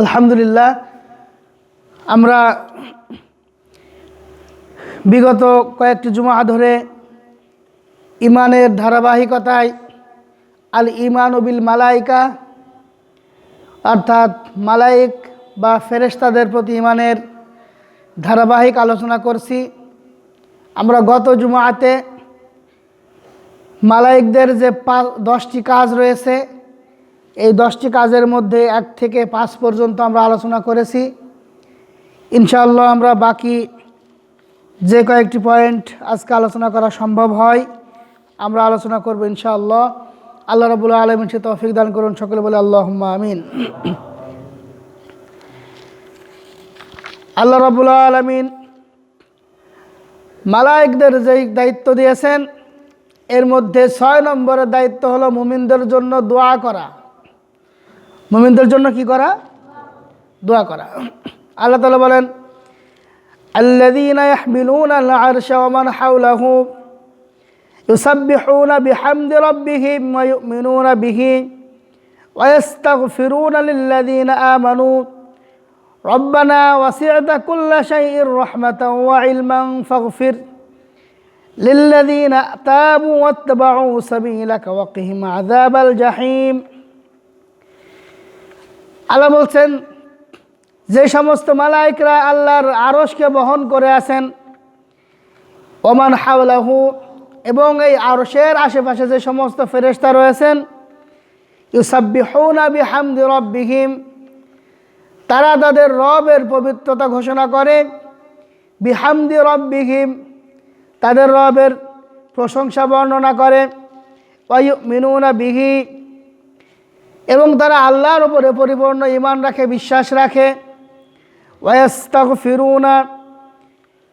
আলহামদুলিল্লাহ, আমরা বিগত কয়েকটি জুমা ধরে ইমানের ধারাবাহিকতায় আল ইমান বিল মালাইকা, অর্থাৎ মালাইক বা ফেরেশতাদের প্রতি ইমানের ধারাবাহিক আলোচনা করছি। আমরা গত জুমাতে মালাইকদের যে পা দশটি কাজ রয়েছে এই দশটি কাজের মধ্যে এক থেকে পাঁচ পর্যন্ত আমরা আলোচনা করেছি। ইনশাআল্লাহ আমরা বাকি যে কয়েকটি পয়েন্ট আজকে আলোচনা করা সম্ভব হয়, আমরা আলোচনা করব ইনশাআল্লাহ। আল্লাহ রাবুল্লাহ আলমিন সে তৌফিক দান করুন, সকলে বলে আল্লাহ আমিন। আল্লাহ রাবুল্লাহ আলমিন মালাইকদের যেই দায়িত্ব দিয়েছেন, এর মধ্যে ছয় নম্বরের দায়িত্ব হলো মুমিনদের জন্য দোয়া করা। মুমিনদের জন্য কি করা দোয়া করা আল্লাহ তালা বলেন الذين يحملون العرش ومن حوله يسبحون بحمد ربهم ويؤمنون به ويستغفرون للذين آمنوا ربنا وسعت كل شيء رحمة وعلما فاغفر للذين تابوا واتبعوا سبيلك وقهم عذاب الجحيم আল্লাহ বলছেন, যে সমস্ত মালাইকরা আল্লাহর আরসকে বহন করে আছেন, ওমান হাওলাহু, এবং এই আরসের আশেপাশে যে সমস্ত ফেরেশতা রয়েছেন, ইউসাব্বিহুনা বিহামদি রব্বিহিম, তারা তাদের রবের পবিত্রতা ঘোষণা করে, বিহামদি রব্বিহিম, তাদের রবের প্রশংসা বর্ণনা করে মিনুনা বিহি এবং তারা আল্লাহর উপরে পরিপূর্ণ ইমান রাখে, বিশ্বাস রাখে। ওয়াস্তাক ফিরুনা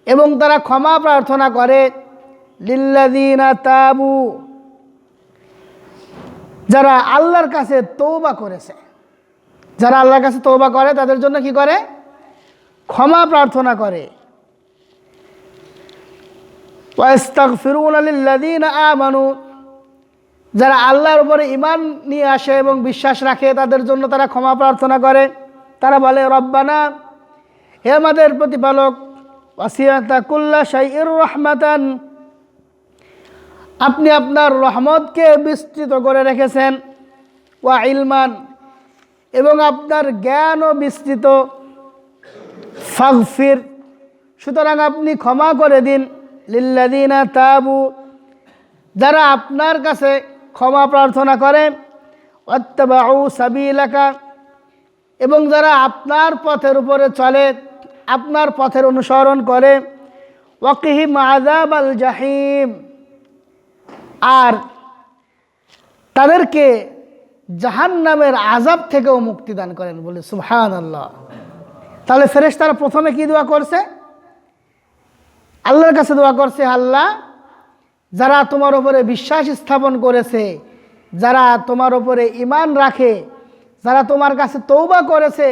এবং তারা ক্ষমা প্রার্থনা করে লিল্লাদিনা তাবু, যারা আল্লাহর কাছে তৌবা করেছে। যারা আল্লাহর কাছে তৌবা করে, তাদের জন্য কি করে? ক্ষমা প্রার্থনা করে। ওয়াস্তাক ফিরুন আলিল্লাদিন আমানু যারা আল্লাহর উপরে ইমান নিয়ে আসে এবং বিশ্বাস রাখে, তাদের জন্য তারা ক্ষমা প্রার্থনা করে। তারা বলে, রব্বানা, হে আমাদের প্রতিপালক, ওয়াসিয়াতা কুল্লা শাইর রহমাতান, আপনি আপনার রহমতকে বিস্তৃত করে রেখেছেন, ওয়া ইলমান, এবং আপনার জ্ঞানও বিস্তৃত। ফাগফির, সুতরাং আপনি ক্ষমা করে দিন। লিল্লাদিনা তাবু, যারা আপনার কাছে ক্ষমা প্রার্থনা করে অত্যাবাউ সাবি এলাকা এবং যারা আপনার পথের উপরে চলে, আপনার পথের অনুসরণ করে, ওয়াকিহিম আজাব আল জাহিম আর তাদেরকে জাহান নামের আজাব থেকেও মুক্তি দান করেন বলে সুহান আল্লাহ তাহলে ফেরেশ তারা প্রথমে কি দোয়া করছে? আল্লাহর কাছে দোয়া করছে, আল্লাহ যারা তোমার ওপরে বিশ্বাস স্থাপন করেছে, যারা তোমার ওপরে ইমান রাখে, যারা তোমার কাছে তৌবা করেছে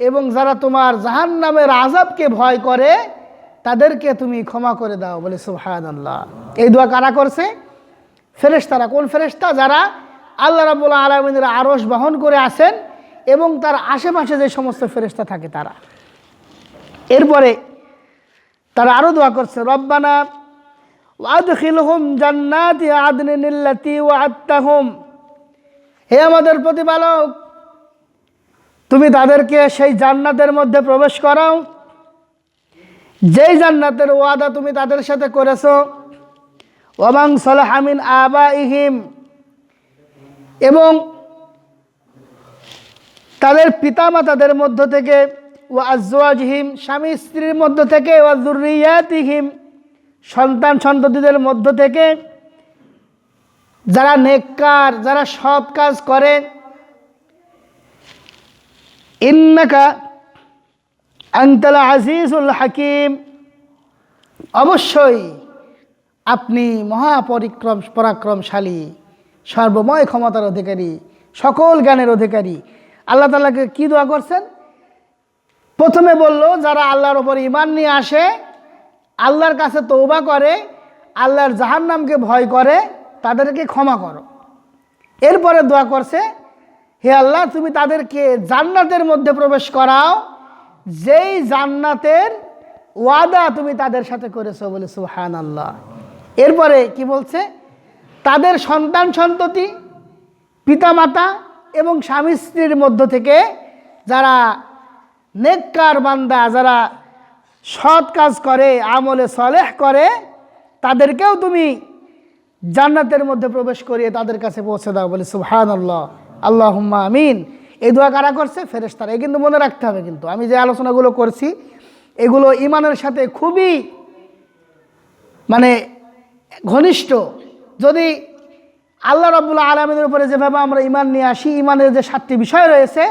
এবং যারা তোমার জাহান নামের আজাবকে ভয় করে, তাদেরকে তুমি ক্ষমা করে দাও। বলে সুহান আল্লাহ এই দোয়া কারা করছে? ফেরেশতারা। কোন ফেরেশতা? যারা আল্লাহ রাবুল আলমিনের আরস বহন করে আসেন এবং তার আশেপাশে যে সমস্ত ফেরেশতা থাকে তারা। এরপরে তারা আরও দোয়া করছে, রব্বানা ওয়াদখিলহুম জান্নাতি আদনিল্লাতি ওয়াত্তাহুম হে আমাদের প্রতিপালক, তুমি তাদেরকে সেই জান্নাতের মধ্যে প্রবেশ করাও। যেই জান্নাতের ওয়াদা তুমি তাদের সাথে করেছ ওমাং সলাহামিন আবা ইহিম এবং তাদের পিতামাতাদের মধ্য থেকে ও আজওয়াজহিম স্বামী স্ত্রীর মধ্য থেকে ওয়াজুরিয়াতিহিম সন্তান সন্ততিদের মধ্য থেকে যারা নেককার, যারা সৎ কাজ করে, ইন্নাকা আন্তলা আজিজুল হাকিম। অবশ্যই আপনি মহাপরিক্রম, পরাক্রমশালী, সর্বময় ক্ষমতার অধিকারী, সকল জ্ঞানের অধিকারী। আল্লাহ তালাকে কি দোয়া করছেন? প্রথমে বলল, যারা আল্লাহর ওপর ইমান নিয়ে আসে আল্লাহর কাছে তৌবা করে, আল্লাহর জাহান নামকে ভয় করে, তাদেরকে ক্ষমা করো। এরপরে দোয়া করছে, হে আল্লাহ, তুমি তাদেরকে জান্নাতের মধ্যে প্রবেশ করাও, যেই জান্নাতের ওয়াদা তুমি তাদের সাথে করেছ বলে সুহান আল্লাহ এরপরে কি বলছে? তাদের সন্তান সন্ততি, পিতামাতা এবং স্বামী স্ত্রীর মধ্য থেকে যারা নেককার বান্দা, যারা সৎ কাজ করে, আমলে সলেহ করে, তাদেরকেও তুমি জান্নাতের মধ্যে প্রবেশ করিয়ে তাদের কাছে পৌঁছে দাও। বলে সুহান আল্লাহ আল্লাহ আমিন। এই দোয়া কারা করছে? ফেরেস্তারা এই কিন্তু মনে রাখতে হবে কিন্তু, আমি যে আলোচনাগুলো করছি, এগুলো ইমানের সাথে খুবই মানে ঘনিষ্ঠ। যদি আল্লাহ রব্বুল্লা আলমিনের উপরে যেভাবে আমরা ইমান নিয়ে আসি ইমানের যে সাতটি বিষয় রয়েছে,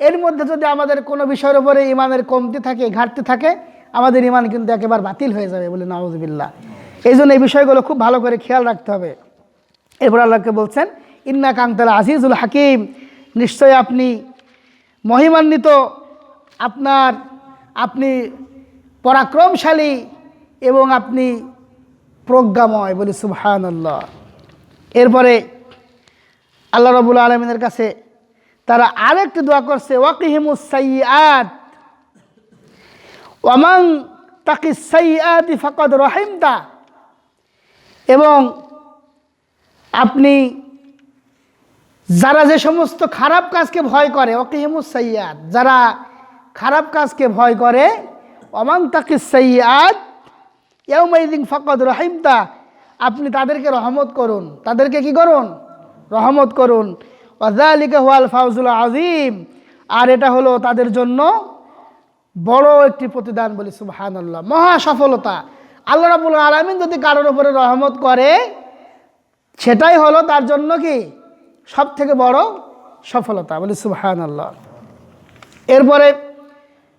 এর মধ্যে যদি আমাদের কোনো বিষয়ের উপরে ইমানের কমতি থাকে, ঘাটতি থাকে আমাদের ইমান কিন্তু একেবারে বাতিল হয়ে যাবে বলে নওয়াজবিল্লা এই জন্য এই বিষয়গুলো খুব ভালো করে খেয়াল রাখতে হবে। এরপর আল্লাহকে বলছেন ইন্না কাংতাল আজিজুল হাকিম। নিশ্চয় আপনি মহিমান্বিত, আপনার, আপনি পরাক্রমশালী এবং আপনি প্রজ্ঞাময় বলি সুবহান আল্লাহ এরপরে আল্লাহ রবুল আলমিনের কাছে তারা আরেকটি দোয়া করছে, ওয়াকিহিমুস সাইয়াত ওয়ামাং তাকি সাইয়াত ফাকদ রহিমতা। এবং আপনি যারা যে সমস্ত খারাপ কাজকে ভয় করে ওকে ওকিহিমুস সাইয়াদ যারা খারাপ কাজকে ভয় করে অমাং তাকি সাইয়াদ ইয়ৌমাইদিন ফকদ রহিমতা, আপনি তাদেরকে রহমত করুন। তাদেরকে কি করুন? রহমত করুন। ওয়াজালিকা হুয়াল ফাউজুল আজিম আর এটা হলো তাদের জন্য বড় একটি প্রতিদান বলি সুবহান আল্লাহ মহা সফলতা। আল্লাহ রাবুল আলমিন যদি কারোর উপরে রহমত করে, সেটাই হলো তার জন্য কি? সব থেকে বড় সফলতা বলি সুবহান আল্লাহ এরপরে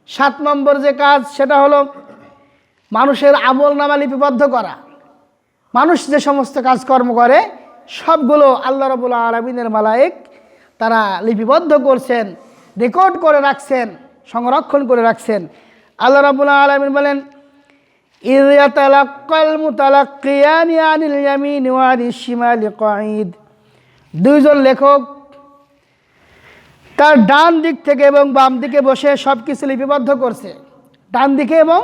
সাত নম্বর যে কাজ, সেটা হলো মানুষের আমল নামা লিপিবদ্ধ করা। মানুষ যে সমস্ত কাজকর্ম করে, সবগুলো আল্লাহ রবুল্লা আলমিনের মালায়েক তারা লিপিবদ্ধ করছেন, রেকর্ড করে রাখছেন। সংরক্ষণ করে রাখছেন। আল্লাহ রাবুল্লাহ আলমিন বলেন দুইজন লেখক তার ডান দিক থেকে এবং বাম দিকে বসে সব কিছু লিপিবদ্ধ করছে। ডান দিকে এবং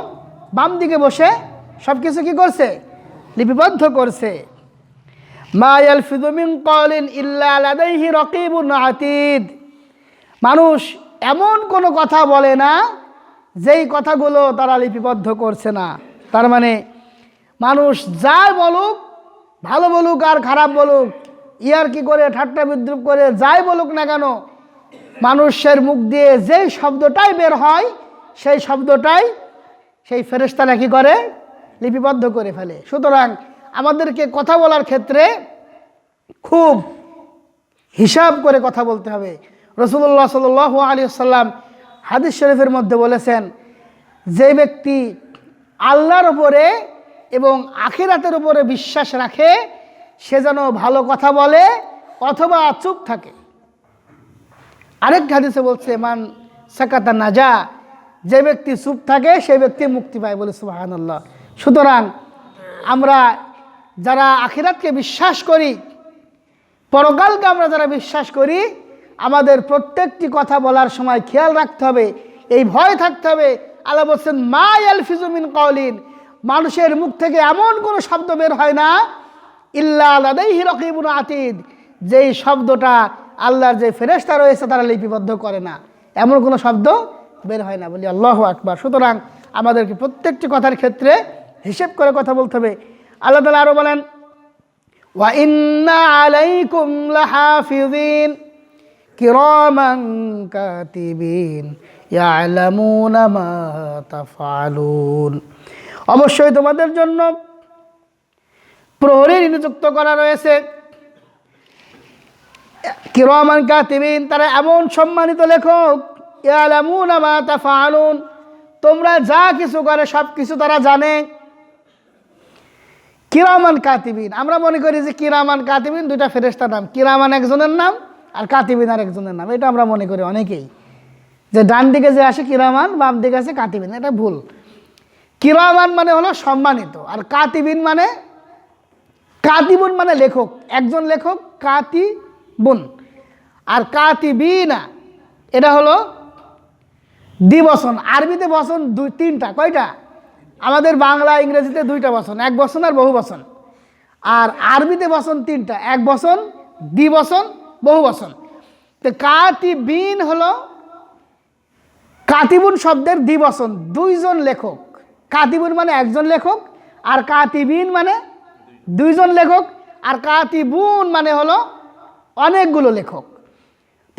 বাম দিকে বসে সব কিছু কী করছে? লিপিবদ্ধ করছে। মায়াল ফিদুমিন কলিন ইল্লা আলাদাইহি আতিদ। মানুষ এমন কোনো কথা বলে না, যেই কথাগুলো তারা লিপিবদ্ধ করছে না। তার মানে মানুষ যাই বলুক, ভালো বলুক আর খারাপ বলুক, ইয়ার কি করে ঠাট্টা বিদ্রুপ করে যাই বলুক না কেন, মানুষের মুখ দিয়ে যেই শব্দটাই বের হয়, সেই শব্দটাই সেই ফেরেস্তারা কি করে? লিপিবদ্ধ করে ফেলে। সুতরাং আমাদেরকে কথা বলার ক্ষেত্রে খুব হিসাব করে কথা বলতে হবে। রসুল্লাহ সাল আলী সাল্লাম হাদিস শরীফের মধ্যে বলেছেন, যে ব্যক্তি আল্লাহর উপরে এবং আখিরাতের উপরে বিশ্বাস রাখে, সে যেন ভালো কথা বলে অথবা চুপ থাকে। আরেক হাদিসে বলছে, মান সাকাতা নাজা যে ব্যক্তি চুপ থাকে সেই ব্যক্তি মুক্তি পায় বলে সুবাহান আল্লাহ সুতরাং আমরা যারা আখিরাতকে বিশ্বাস করি, পরকালকে আমরা যারা বিশ্বাস করি আমাদের প্রত্যেকটি কথা বলার সময় খেয়াল রাখতে হবে, এই ভয় থাকতে হবে। আল্লাহ বলছেন, মা এল ফিজুমিন কলিন মানুষের মুখ থেকে এমন কোনো শব্দ বের হয় না, ইল্লা আলাদাই রকিবুন আতিদ। যেই শব্দটা আল্লাহর যে ফেরেস্তা রয়েছে, তারা লিপিবদ্ধ করে না। এমন কোনো শব্দ বের হয় না। বলি, আল্লাহ আকবার। সুতরাং আমাদেরকে প্রত্যেকটি কথার ক্ষেত্রে হিসেব করে কথা বলতে হবে। আল্লাহ তালা আরও বলেন, ওয়া ইন্না আলাইকুম লাহাফিজিন কিরামান কাতিবিন ইয়ালামুনা অবশ্যই তোমাদের জন্য প্রহরী নিযুক্ত করা রয়েছে। কিরমান কাতিবিন, তারা এমন সম্মানিত লেখক, ইয়ালামুনা মা তাফআলুন। তোমরা যা কিছু করে, সব কিছু তারা জানে। কিরামান কাতিবিন, আমরা মনে করি যে কিরামান কাতিবিন দুইটা ফেরেস্তার নাম। কিরামান একজনের নাম আর কাতিবিন আর একজনের নাম, এটা আমরা মনে করি অনেকেই। যে ডান দিকে যে আসে কিরামান, বাম দিকে আসে কাতিবিন এটা ভুল। কিরামান মানে হলো সম্মানিত, আর কাতিবিন মানে কাতিবুন মানে লেখক, একজন লেখক কাতিবুন আর কাতিবিনা এটা হলো দ্বিবসন আরবিতে বসন দুই, তিনটা, কয়টা? আমাদের বাংলা, ইংরেজিতে দুইটা বসন এক বসন আর বহু বসন আর আরবিতে বসন তিনটা, এক বসন দ্বিবসন বহু বসন তো কাতিবিন হলো কাতিবুন শব্দের দ্বিবসন দুইজন লেখক। কাতিবুন মানে একজন লেখক, আর কাতিবিন মানে দুইজন লেখক, আর কাতিবুন মানে হলো অনেকগুলো লেখক।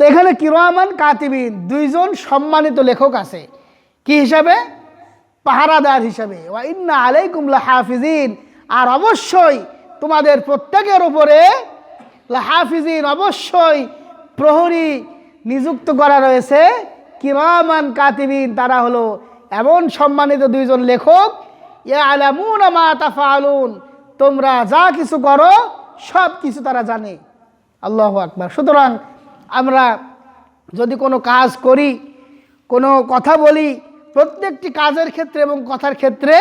তো এখানে কিরমান কাতিবিন দুইজন সম্মানিত লেখক আছে। কি হিসাবে? পাহারাদার হিসাবে। ওয়া ইন্না আলাইকুম হাফিজিন আর অবশ্যই তোমাদের প্রত্যেকের উপরে হাফিজিন, অবশ্যই প্রহরী নিযুক্ত করা রয়েছে। কিরামান কাতিবিন, তারা হলো এমন সম্মানিত দুইজন লেখক। আলামুন মা তাফালুন, তোমরা যা কিছু করো, সব কিছু তারা জানে। আল্লাহ আকবার। সুতরাং আমরা যদি কোনো কাজ করি, কোনো কথা বলি, প্রত্যেকটি কাজের ক্ষেত্রে এবং কথার ক্ষেত্রে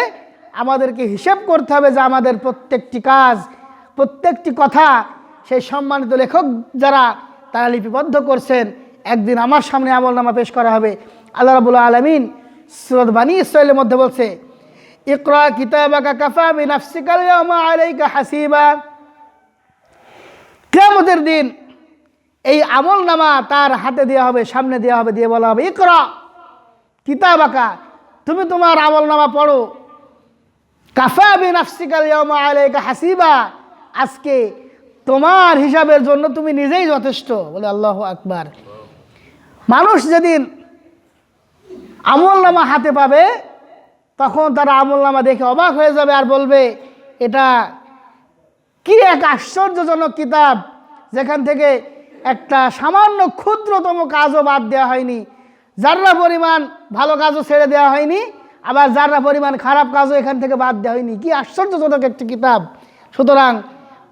আমাদেরকে হিসেব করতে হবে যে আমাদের প্রত্যেকটি কাজ, প্রত্যেকটি কথা সেই সম্মানিত লেখক যারা তারা লিপিবদ্ধ করছেন, একদিন আমার সামনে আমল নামা পেশ করা হবে। আল্লাহ রাবুল্লাহ আলমিন সুরত বানী ইসরায়েলের মধ্যে বলছে, ইকরা কিতাবাকা কাফা আলাইকা হাসিবা। কিয়ামতের দিন এই আমল নামা তার হাতে দেওয়া হবে, সামনে দেওয়া হবে, দিয়ে বলা হবে, ইকরা কিতাব আঁকা তুমি তোমার আমল নামা পড়ো। কাফা বিন আফসিকাল হাসিবা, আজকে তোমার হিসাবের জন্য তুমি নিজেই যথেষ্ট। বলে আল্লাহ আকবার। মানুষ যেদিন আমল নামা হাতে পাবে, তখন তারা আমল নামা দেখে অবাক হয়ে যাবে আর বলবে, এটা কি এক আশ্চর্যজনক কিতাব, যেখান থেকে একটা সামান্য ক্ষুদ্রতম কাজও বাদ দেওয়া হয়নি। যাররা পরিমাণ ভালো কাজও ছেড়ে দেওয়া হয়নি, আবার যাররা পরিমাণ খারাপ কাজও এখান থেকে বাদ দেওয়া হয়নি। কি আশ্চর্যজনক একটি কিতাব। সুতরাং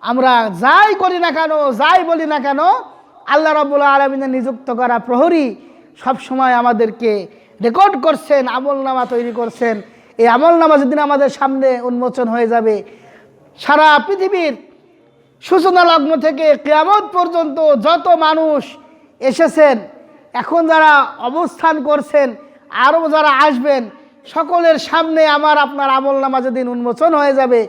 আমরা যাই করি না কেন, যাই বলি না কেন, আল্লাহ রবুল্লা আলমিনের নিযুক্ত করা প্রহরী সবসময় আমাদেরকে রেকর্ড করছেন, আমলনামা তৈরি করছেন। এই আমলনামা যেদিন আমাদের সামনে উন্মোচন হয়ে যাবে, সারা পৃথিবীর সূচনা লগ্ন থেকে কেয়ামত পর্যন্ত যত মানুষ এসেছেন, এখন যারা অবস্থান করছেন আরও যারা আসবেন, সকলের সামনে আমার আপনার আমল নামা যেদিন উন্মোচন হয়ে যাবে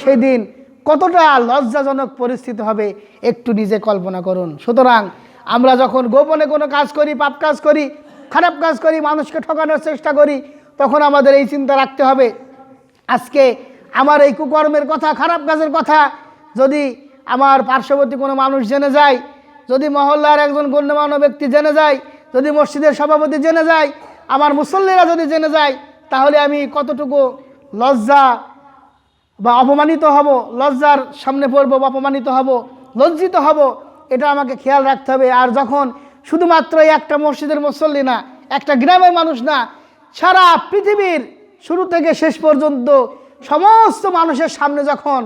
সেই দিন কতটা লজ্জাজনক পরিস্থিতি হবে একটু নিজে কল্পনা করুন। সুতরাং আমরা যখন গোপনে কোনো কাজ করি, পাপ কাজ করি, খারাপ কাজ করি, মানুষকে ঠকানোর চেষ্টা করি, তখন আমাদের এই চিন্তা রাখতে হবে, আজকে আমার এই কুকর্মের কথা, খারাপ কাজের কথা যদি আমার পার্শ্ববর্তী কোনো মানুষ জেনে যায়, যদি মহল্লার একজন গণ্যমান্য ব্যক্তি জেনে যায়, যদি মসজিদের সভাপতি জেনে যায়, আমার মুসল্লিরা যদি জেনে যায়, তাহলে আমি কতটুকু লজ্জা বা অপমানিত হব, লজ্জার সামনে পড়ব বা অপমানিত হব, লজ্জিত হব, এটা আমাকে খেয়াল রাখতে হবে। আর যখন শুধুমাত্র একটা মসজিদের মুসল্লি না, একটা গ্রামের মানুষ না, সারা পৃথিবীর শুরু থেকে শেষ পর্যন্ত সমস্ত মানুষের সামনে যখন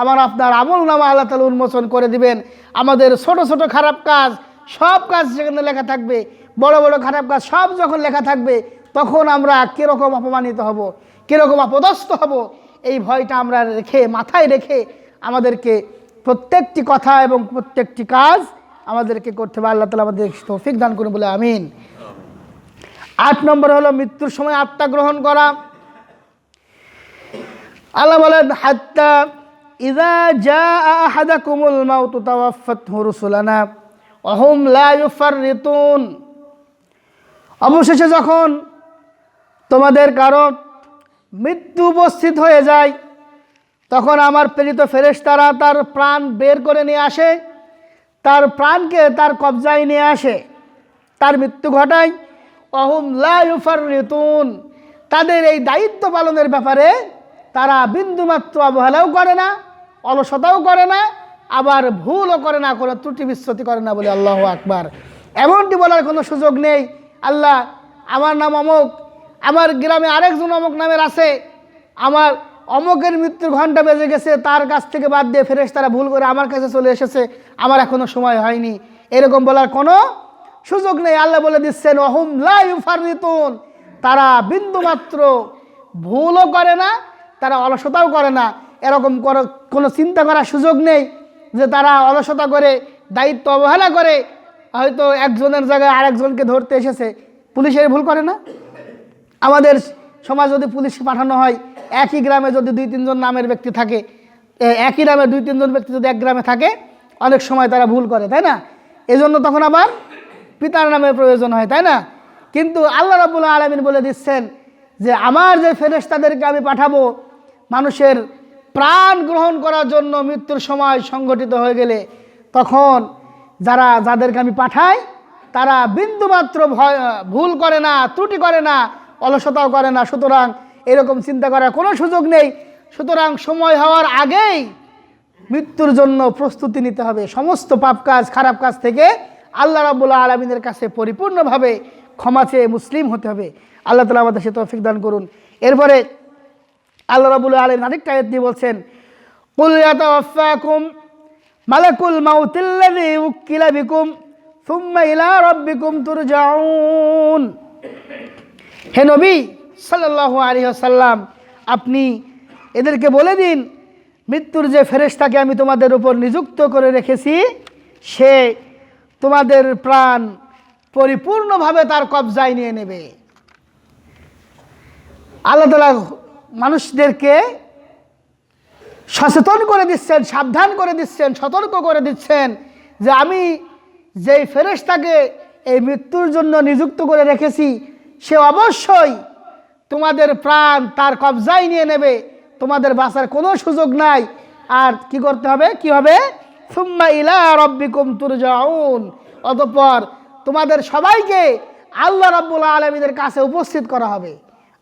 আমার আপনার আমল নামা আল্লাহ তালা উন্মোচন করে দিবেন, আমাদের ছোট ছোট খারাপ কাজ, সব কাজ যেখানে লেখা থাকবে, বড় বড় খারাপ কাজ সব যখন লেখা থাকবে, তখন আমরা কীরকম অপমানিত হব, কীরকম অপদস্থ হব এই ভয়টা আমরা রেখে, মাথায় রেখে আমাদেরকে প্রত্যেকটি কথা এবং প্রত্যেকটি কাজ আমাদেরকে করতে হবে। আল্লাহ তালা আমাদের তৌফিক দান করুন বলে আমিন। আট নম্বর হলো মৃত্যুর সময় আত্মা গ্রহণ করা। আল্লাহ বলেন, হাত্তা ইদা যা আহাদাকুমুল মাউতু তাওয়াফাতহু রুসুলানা অহুম লা ইউফাররিতুন। অবশেষে যখন তোমাদের কারও মৃত্যু উপস্থিত হয়ে যায়। তখন আমার প্রেরিত ফেরেশতারা তার প্রাণ বের করে নিয়ে আসে। তার প্রাণকে তার কবজায় নিয়ে আসে। তার মৃত্যু ঘটায়। অহুম লাইফার ঋতুন তাদের এই দায়িত্ব পালনের ব্যাপারে তারা বিন্দুমাত্র অবহেলাও করে না, অলসতাও করে না, আবার ভুলও করে না, কোনো ত্রুটি বিস্মৃতি করে না বলে আল্লাহ আকবার। এমনটি বলার কোনো সুযোগ নেই। আল্লাহ, আমার নাম অমুক আমার গ্রামে আরেকজন অমুক নামের আছে। আমার অমুকের মৃত্যুর ঘণ্টা বেজে গেছে, তার কাছ থেকে বাদ দিয়ে ফেরেস তারা ভুল করে আমার কাছে চলে এসেছে। আমার এখনও সময় হয়নি। এরকম বলার কোনো সুযোগ নেই। আল্লাহ বলে দিচ্ছেন, অহুম লাইফারিতুন তারা বিন্দুমাত্র ভুলও করে না, তারা অলসতাও করে না। এরকম কোনো চিন্তা করার সুযোগ নেই যে তারা অলসতা করে, দায়িত্ব অবহেলা করে, হয়তো একজনের জায়গায় আরেকজনকে ধরতে এসেছে। পুলিশের ভুল করে না? আমাদের সমাজ যদি পুলিশ পাঠানো হয়, একই গ্রামে যদি দুই তিনজন নামের ব্যক্তি থাকে একই নামে দুই তিনজন ব্যক্তি যদি এক গ্রামে থাকে, অনেক সময় তারা ভুল করে, তাই না? এজন্য তখন আবার পিতার নামের প্রয়োজন হয়, তাই না? কিন্তু আল্লাহ রাবুল আলমিন বলে দিচ্ছেন যে, আমার যে ফেরেশতাদেরকে আমি পাঠাবো, মানুষের প্রাণ গ্রহণ করার জন্য মৃত্যুর সময় সংগঠিত হয়ে গেলে, তখন যারা, যাদেরকে আমি পাঠাই, তারা বিন্দুমাত্র ভয়, ভুল করে না, ত্রুটি করে না অলসতাও করে না, সুতরাং এরকম চিন্তা করার কোনো সুযোগ নেই। সুতরাং সময় হওয়ার আগেই মৃত্যুর জন্য প্রস্তুতি নিতে হবে। সমস্ত পাপ কাজ, খারাপ কাজ থেকে আল্লাহ রাবুল্লাহ আলমিনের কাছে পরিপূর্ণভাবে ক্ষমা চেয়ে মুসলিম হতে হবে। আল্লাহ তালা আমাদের সে তৌফিক দান করুন। এরপরে আল্লাহ রাবুল্লাহ আলম আরেকটা আয়াত দিয়ে বলছেন, কুল ইয়াতাওয়াফাকুম মালাকুল মাউতিল্লাযী উক্কিলা বিকুম, সুম্মা ইলা রাব্বিকুম তুরজাউন। হে নবী সাল্লাল্লাহু আলাইহি ওয়াসাল্লাম, আপনি এদেরকে বলে দিন, মৃত্যুর যে ফেরেশতাকে আমি তোমাদের উপর নিযুক্ত করে রেখেছি, সে তোমাদের প্রাণ পরিপূর্ণভাবে তার কবজায় নিয়ে নেবে। আল্লাহ তালা মানুষদেরকে সচেতন করে দিচ্ছেন, সাবধান করে দিচ্ছেন, সতর্ক করে দিচ্ছেন যে আমি যেই ফেরেশতাকে এই মৃত্যুর জন্য নিযুক্ত করে রেখেছি সে অবশ্যই তোমাদের প্রাণ তার কবজায় নিয়ে নেবে। তোমাদের বাঁচার কোনো সুযোগ নাই। আর কি করতে হবে? কি হবে? সুম্মা ইলা রব্বিকুম তুরজাউন। অতঃপর তোমাদের সবাইকে আল্লাহ রাব্বুল আলমীদের কাছে উপস্থিত করা হবে।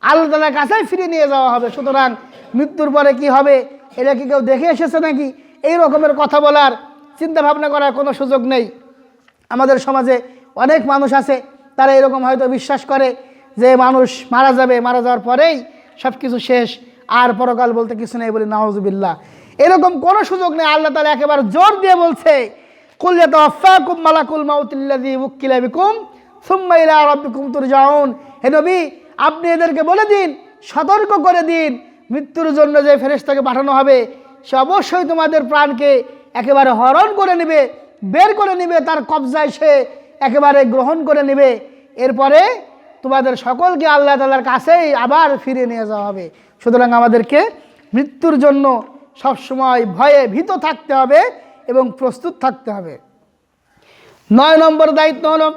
আল্লাহ তালার কাছেই ফিরিয়ে নিয়ে যাওয়া হবে। সুতরাং মৃত্যুর পরে কি হবে? এটা কি কেউ দেখে এসেছে নাকি? এই রকমের কথা বলার চিন্তা ভাবনা করার কোনো সুযোগ নেই। আমাদের সমাজে অনেক মানুষ আছে, তারা এরকম হয়তো বিশ্বাস করে। যে মানুষ মারা যাবে, মারা যাওয়ার পরেই সব কিছু শেষ, আর পরকাল বলতে কিছু নেই বলি নাওজুবিল্লাহ এরকম কোনো সুযোগ নেই, আল্লাহ তালা একেবারে জোর দিয়ে বলছে আপনি এদেরকে বলে দিন, সতর্ক করে দিন, মৃত্যুর জন্য যে ফেরেশতাকে পাঠানো হবে, সে অবশ্যই তোমাদের প্রাণকে একেবারে হরণ করে নেবে, বের করে নেবে, তার কবজায় সে একেবারে গ্রহণ করে নেবে। এরপরে তোমাদের সকলকে আল্লাহ তালার কাছেই আবার ফিরিয়ে নিয়ে যাওয়া হবে। সুতরাং আমাদেরকে মৃত্যুর জন্য সবসময় ভয়ে ভীত থাকতে হবে এবং প্রস্তুত থাকতে হবে। নয় নম্বর দায়িত্ব হলো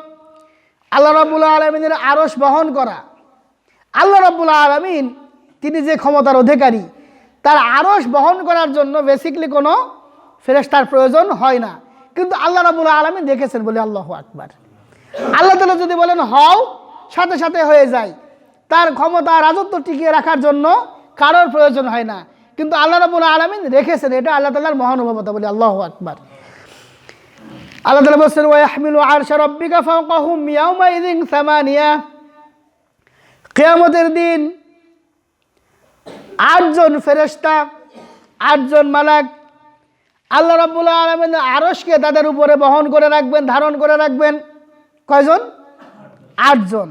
আল্লাহ রাবুল আলমিনের আরস বহন করা। আল্লাহ রাবুল আলমিন, তিনি যে ক্ষমতার অধিকারী, তার আরস বহন করার জন্য বেসিকলি কোনো ফেরেস্তার প্রয়োজন হয় না। কিন্তু আল্লাহ রাবুল আলমিন দেখেছেন বলে আল্লাহ আকবার। আল্লাহ তালা যদি বলেন, হও সাথে সাথে হয়ে যায়। তার ক্ষমতা রাজত্ব টিকিয়ে রাখার জন্য কারোর প্রয়োজন হয় না। কিন্তু আল্লাহ রাবুল আলমিন রেখেছেন এটা আল্লাহ তালার মহানুভবতা বলে আল্লাহ আকবার। আল্লাহ তালা বলছেন, ওয়াহমিলু আরশা রব্বিকা ফাওকাহুম ইয়াউমা ইযিন সামানিয়া। কিয়ামতের দিন আটজন ফেরেশতা, আটজন মালাক আল্লাহ রাব্বুল আলামিন আরশকে তাদের উপরে বহন করে রাখবেন, ধারণ করে রাখবেন। কয়জন? আটজন।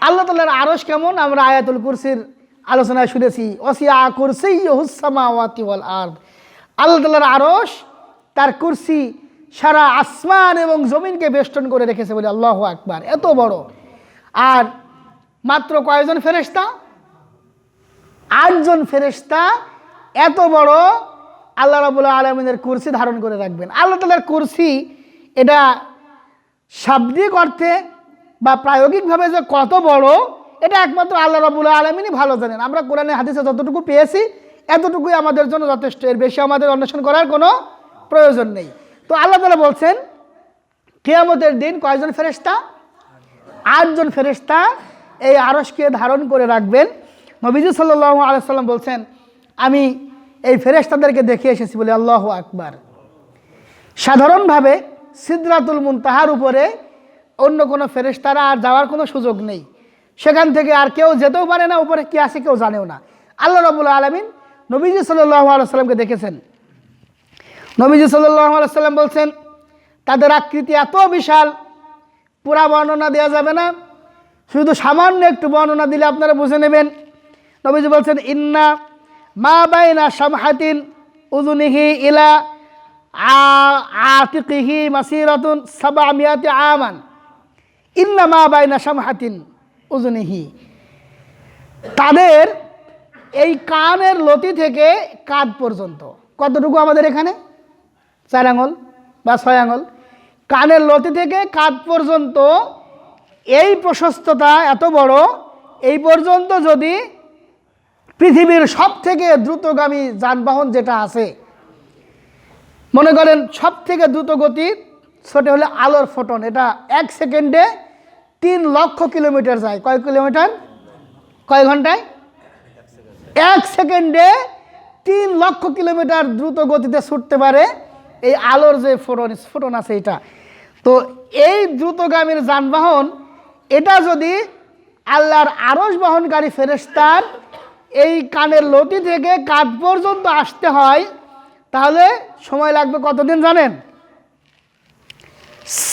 আল্লাহ তাল্লাহর আরশ কেমন? আমরা আয়াতুল কুরসির আলোচনায় শুনেছি, ওসিয়া কুরসি হুসামাওয়াতি ওয়াল আরদ। আল্লাহ তাল্লাহর আরশ তার কুরসি সারা আসমান এবং জমিনকে বেষ্টন করে রেখেছে বলে আল্লাহ আকবার। এত বড়। আর মাত্র কয়জন ফেরেশতা? আটজন ফেরেশতা। এত বড় আল্লাহ রাবুল্লাহ আলমিনের কুরসি ধারণ করে রাখবেন। আল্লাহ তালার কুরসি এটা শাব্দিক অর্থে বা প্রায়োগিকভাবে যে কত বড়, এটা একমাত্র আল্লাহ রাবুল্লাহ আলমিনই ভালো জানেন। আমরা কোরআনে, হাদিসে যতটুকু পেয়েছি, এতটুকুই আমাদের জন্য যথেষ্ট। এর বেশি আমাদের অন্বেষণ করার কোনো প্রয়োজন নেই। তো আল্লাহ তালা বলছেন, কেয়ামতের দিন কয়জন ফেরেশতা? আটজন ফেরেশতা এই আরসকে ধারণ করে রাখবেন। নবীজি সাল্লাহ আলাইসাল্লাম বলছেন, আমি এই ফেরেশতাদেরকে দেখে এসেছি বলে আল্লাহ আকবার। সাধারণভাবে সিদ্রাতুল মুনতাহার উপরে অন্য কোনো ফেরেশতারা আর যাওয়ার কোনো সুযোগ নেই। সেখান থেকে আর কেউ যেতেও পারে না, উপরে কি আছে কেউ জানেও না। আল্লাহ রবুল্লা আলমিন নবীজি আলাইসাল্লামকে দেখেছেন? নবীজি আলাইসাল্লাম বলছেন, তাদের আকৃতি এত বিশাল, পুরা বর্ণনা দেওয়া যাবে না। শুধু সামান্য একটু বর্ণনা দিলে আপনারা বুঝে নেবেন। নবীজি বলছেন, ইন্না মা বাইনা সামহাতিন উজুনিহি ইলা আতিকিহি মাসিরাতুন সাবা মিয়াতি আমান। ইন্নামা বাইনা সামহাতিন উজনিহি। তাদের এই কানের লতি থেকে কাঁধ পর্যন্ত। কতটুকু আমাদের এখানে? চার আঙুল বা ছয় আঙুল। কানের লতি থেকে কাঁধ পর্যন্ত এই প্রশস্ততা এত বড়, এই পর্যন্ত যদি পৃথিবীর সব থেকে দ্রুতগামী যানবাহন যেটা আছে, মনে করেন সব থেকে দ্রুত গতি ছোটে হলে আলোর ফোটন, এটা এক সেকেন্ডে তিন লক্ষ কিলোমিটার যায়। কয় কিলোমিটার? কয় ঘন্টায়? এক সেকেন্ডে তিন লক্ষ কিলোমিটার দ্রুত গতিতে ছুটতে পারে এই আলোর যে ফোটন স্ফোটন আছে এটা। তো এই দ্রুতগামীর যানবাহন, এটা যদি আল্লাহর আরস বহনকারী ফেরেস্তার এই কানের লতি থেকে কাঁধ পর্যন্ত আসতে হয়, তাহলে সময় লাগবে কতদিন জানেন?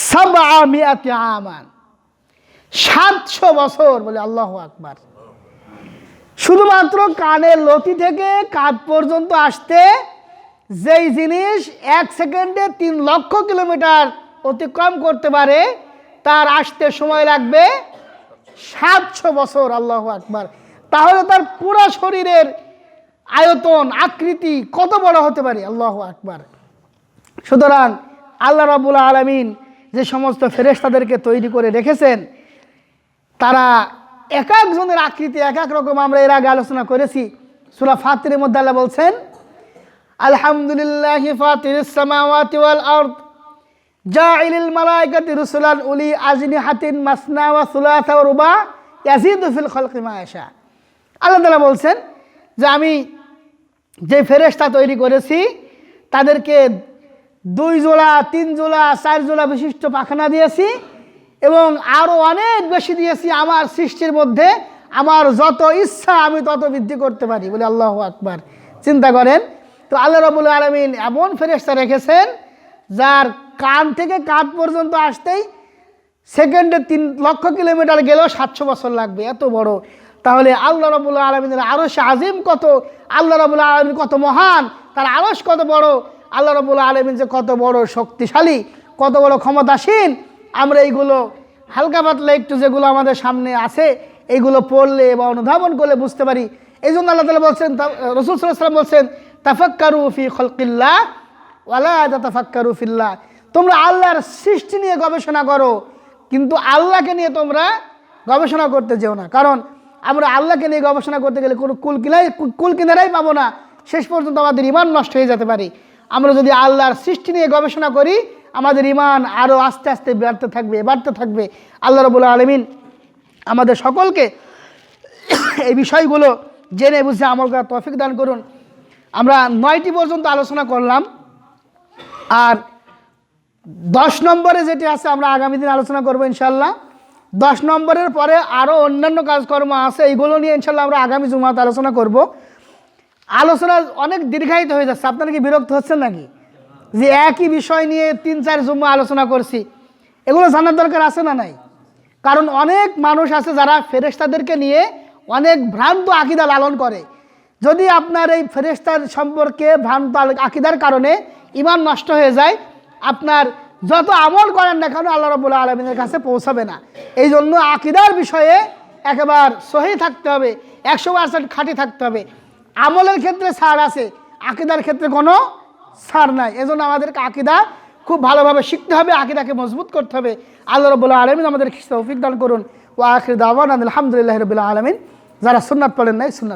সাবা মিয়াতি আমান। সাতশো বছর বলে আল্লাহ আকবার। শুধুমাত্র কানের লতি থেকে কাঁধ পর্যন্ত আসতে যেই জিনিস এক সেকেন্ডে তিন লক্ষ কিলোমিটার অতিক্রম করতে পারে, তার আসতে সময় লাগবে সাতশো বছর, আল্লাহ আকবার। তাহলে তার পুরো শরীরের আয়তন, আকৃতি কত বড় হতে পারে, আল্লাহ আকবার। সুতরাং আল্লাহ রাবুল আলমিন যে সমস্ত ফেরেশতাদেরকে তৈরি করে রেখেছেন তারা এক একজনের আকৃতি এক এক রকম আমরা এর আগে আলোচনা করেছি। সুরা ফাতিরের মধ্যে আল্লাহ বলছেন, আলহামদুলিল্লাহ ফাতির উলি হাতিন আল্লাহ বলছেন যে আমি যে ফেরেশতা তৈরি করেছি, তাদেরকে দুই জোড়া, তিন জোড়া, চার জোড়া বিশিষ্ট পাখানা দিয়েছি। এবং আরও অনেক বেশি দিয়েছি আমার সৃষ্টির মধ্যে। আমার যত ইচ্ছা আমি তত বৃদ্ধি করতে পারি বলে আল্লাহ আকবার। চিন্তা করেন, তো আল্লাহ রবুল আলমিন এমন ফেরেস্তা রেখেছেন, যার কান থেকে কাঁধ পর্যন্ত আসতেই সেকেন্ডে তিন লক্ষ কিলোমিটার গেলেও সাতশো বছর লাগবে, এত বড়। তাহলে আল্লাহ রবুল্লা আলমিনের আরস আজিম কত? আল্লাহ রবুল্লা আলমিন কত মহান? তার আরস কত বড়? আল্লাহ রবুল্লা আলমিন যে কত বড় শক্তিশালী, কত বড় ক্ষমতাসীন আমরা এইগুলো হালকা পাতলা একটু যেগুলো আমাদের সামনে আছে, এইগুলো পড়লে বা অনুধাবন করলে বুঝতে পারি। এই জন্য আল্লাহ তালা বলছেন রসুল সাল্লাম বলছেন, তাফাক্কারু ফি খলকিল্লা ওয়ালা তাফাক্কারু ফিল্লাহ। তোমরা আল্লাহর সৃষ্টি নিয়ে গবেষণা করো, কিন্তু আল্লাহকে নিয়ে তোমরা গবেষণা করতে যেও না। কারণ আমরা আল্লাহকে নিয়ে গবেষণা করতে গেলে কোনো কুল কিনাই কুল কিনারাই পাবো না। শেষ পর্যন্ত আমাদের ইমান নষ্ট হয়ে যেতে পারে। আমরা যদি আল্লাহর সৃষ্টি নিয়ে গবেষণা করি আমাদের ইমান আরও আস্তে আস্তে বাড়তে থাকবে বাড়তে থাকবে। আল্লাহ রবুল্লা আলমিন আমাদের সকলকে এই বিষয়গুলো জেনে বুঝে আমল করার তফিক দান করুন। আমরা নয়টি পর্যন্ত আলোচনা করলাম। আর দশ নম্বরে যেটি আছে, আমরা আগামী দিন আলোচনা করব ইনশাল্লাহ দশ নম্বরের পরে আরও অন্যান্য কাজকর্ম আছে, এইগুলো নিয়ে ইনশাল্লাহ আমরা আগামী জুমাতে আলোচনা করব। আলোচনা অনেক দীর্ঘায়িত হয়ে যাচ্ছে। আপনারা কি বিরক্ত হচ্ছেন নাকি? যে একই বিষয় নিয়ে তিন, চার জুম্মা আলোচনা করছি, এগুলো জানার দরকার আছে না নাই? কারণ অনেক মানুষ আছে যারা ফেরেস্তাদেরকে নিয়ে অনেক ভ্রান্ত আকিদা লালন করে। যদি আপনার এই ফেরেস্তার সম্পর্কে ভ্রান্ত আকিদার কারণে ইমান নষ্ট হয়ে যায়, আপনার যত আমল করেন না কেন আল্লাহ রবুল্লা আলমিনের কাছে পৌঁছাবে না। এই জন্য আকিদার বিষয়ে একেবার সহি থাকতে হবে, একশো পার্সেন্ট খাঁটি থাকতে হবে। আমলের ক্ষেত্রে ছাড় আছে, আকিদার ক্ষেত্রে কোনো ছাড় নাই। এজন্য আমাদেরকে আকিদা খুব ভালোভাবে শিখতে হবে, আকিদাকে মজবুত করতে হবে। আল্লাহ রবুল্লা আলমিন আমাদের খ্রিস্ট দান করুন। ও আখির দাওয়ান আলহামদুলিল্লাহ রবিল্লা আলমিন। যারা সুন্নাত পড়েন নাই, সুন্নাত